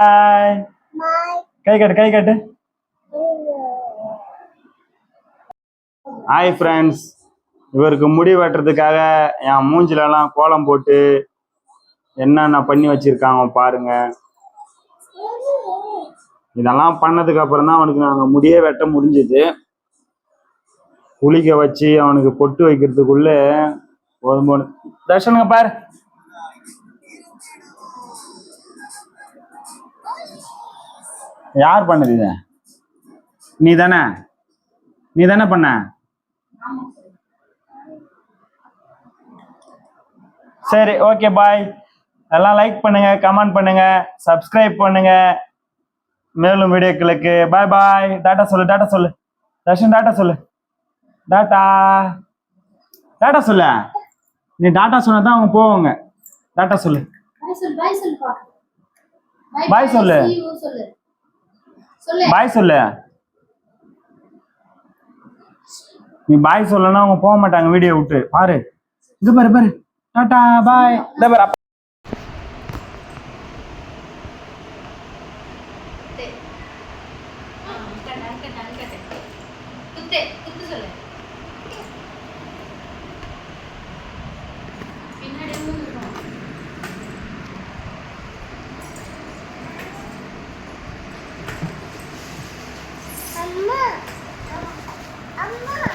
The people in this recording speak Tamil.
கை கட்டு கை கட்டு. ஹாய் ஃப்ரெண்ட்ஸ் இவருக்கு முடி வெட்டுறதுக்காக என் மூஞ்சிலலாம் கோலம் போட்டு என்னென்ன பண்ணி வச்சிருக்காங்க பாருங்க. இதெல்லாம் பண்ணதுக்கு அப்புறம் தான் அவனுக்கு நாங்கள் முடியே வெட்ட முடிஞ்சது. குளிக்க வச்சு அவனுக்கு பொட்டு வைக்கிறதுக்குள்ள ஒரு மூணு தர்ஷனுங்க பாரு. யார் பண்ணது இத? நீ தானே நீ தானே பண்ண? சரி ஓகே பாய் எல்லாம் லைக் பண்ணுங்க கமெண்ட் பண்ணுங்க சப்ஸ்கிரைப் பண்ணுங்க. மேலும் வீடியோக்களுக்கு பாய் பாய் டாட்டா சொல்லு டாட்டா சொல்லு. தர்ஷன் டாட்டா சொல்லு. டாட்டா டாட்டா சொல்லு. நீ டாட்டா சொன்னா தான் அவங்க போவாங்க. டாட்டா சொல்லு. பாய் சொல்லு. பாய் சொல்லு. see you சொல்லு சொல்லு பாய் சொல்லு. நீ பாய் சொல்லனா அவங்க போக மாட்டாங்க வீடியோ விட்டு. பாரு. இது பாரு பாரு. டாடா பாய் இந்த பாரு. குத்து குத்து சொல்லு. 안 물어.